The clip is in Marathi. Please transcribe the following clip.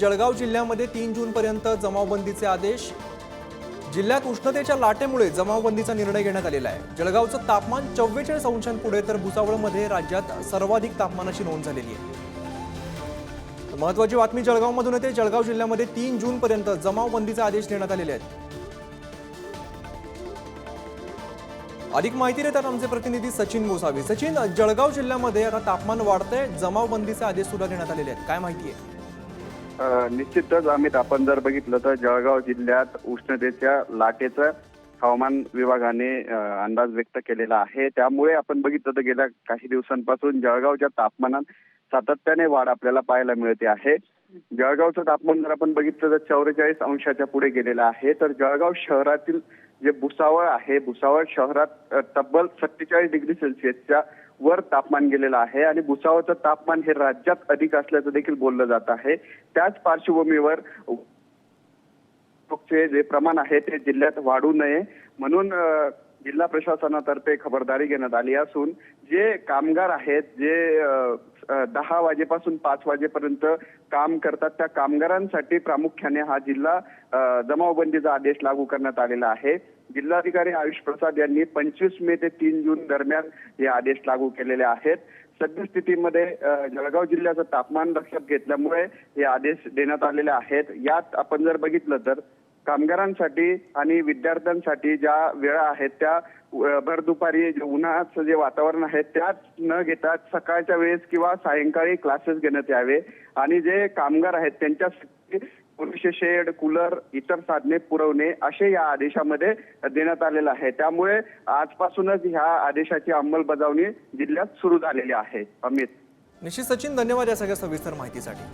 जळगाव जिल्ह्यामध्ये तीन जूनपर्यंत जमावबंदीचे आदेश. जिल्ह्यात उष्णतेच्या लाटेमुळे जमावबंदीचा निर्णय घेण्यात आलेला आहे. जळगावचं तापमान चव्वेचाळीस अंशांपुढे तर भुसावळमध्ये राज्यात सर्वाधिक तापमानाची नोंद झालेली आहे. महत्वाची बातमी जळगावमधून येते. जळगाव जिल्ह्यामध्ये तीन जूनपर्यंत जमावबंदीचे आदेश देण्यात आलेले आहेत. अधिक माहिती देतात आमचे प्रतिनिधी सचिन गोसावी. सचिन जळगाव जिल्ह्यामध्ये आता तापमान वाढतंय. जमावबंदीचे आदेश सुद्धा देण्यात आलेले आहेत. काय माहिती आहे? निश्चितच अमित आपण जर बघितलं तर जळगाव जिल्ह्यात उष्णतेच्या लाटेचा हवामान विभागाने अंदाज व्यक्त केलेला आहे. त्यामुळे आपण बघितलं तर गेल्या काही दिवसांपासून जळगावच्या तापमानात सातत्याने वाढ आपल्याला पाहायला मिळते आहे. जळगावचं तापमान जर आपण बघितलं तर चौवेचाळीस अंशाच्या पुढे गेलेलं आहे. तर जळगाव शहरातील जे भुसावळ आहे भुसावळ शहरात तब्बल सत्तेचाळीस डिग्री सेल्सिअसच्या वर तापमान गेलेलं आहे आणि भुसावळचं तापमान हे राज्यात अधिक असल्याचं देखील बोललं जात आहे. त्याच पार्श्वभूमीवर चे जे प्रमाण आहे ते जिल्ह्यात वाढू नये म्हणून जिल्हा प्रशासनातर्फे खबरदारी घेण्यात आली असून जे कामगार आहेत जे दहा वाजेपासून पाच वाजेपर्यंत काम करतात त्या कामगारांसाठी प्रामुख्याने हा जिल्हा जमावबंदीचा आदेश लागू करण्यात आलेला आहे. जिल्हाधिकारी आयुष प्रसाद यांनी पंचवीस मे ते तीन जून दरम्यान हे आदेश लागू केलेले आहेत. सद्यस्थितीमध्ये जळगाव जिल्ह्याचं तापमान लक्षात घेतल्यामुळे हे आदेश देण्यात आलेले आहेत. यात आपण जर बघितलं तर कामगारांसाठी आणि विद्यार्थ्यांसाठी ज्या वेळा आहेत त्या भर दुपारी जे उन्हाचं जे वातावरण आहे त्यात न घेता सकाळच्या वेळेस किंवा सायंकाळी क्लासेस घेण्यात यावे. आणि जे कामगार आहेत त्यांच्यासाठी पुरुषे शेड कूलर इतर साधने पुरवणे असे या आदेशामध्ये देण्यात आलेलं आहे. त्यामुळे आजपासूनच ह्या आदेशाची अंमलबजावणी जिल्ह्यात सुरू झालेली आहे. अमित. निश्चित सचिन धन्यवाद या सगळ्या सविस्तर माहितीसाठी.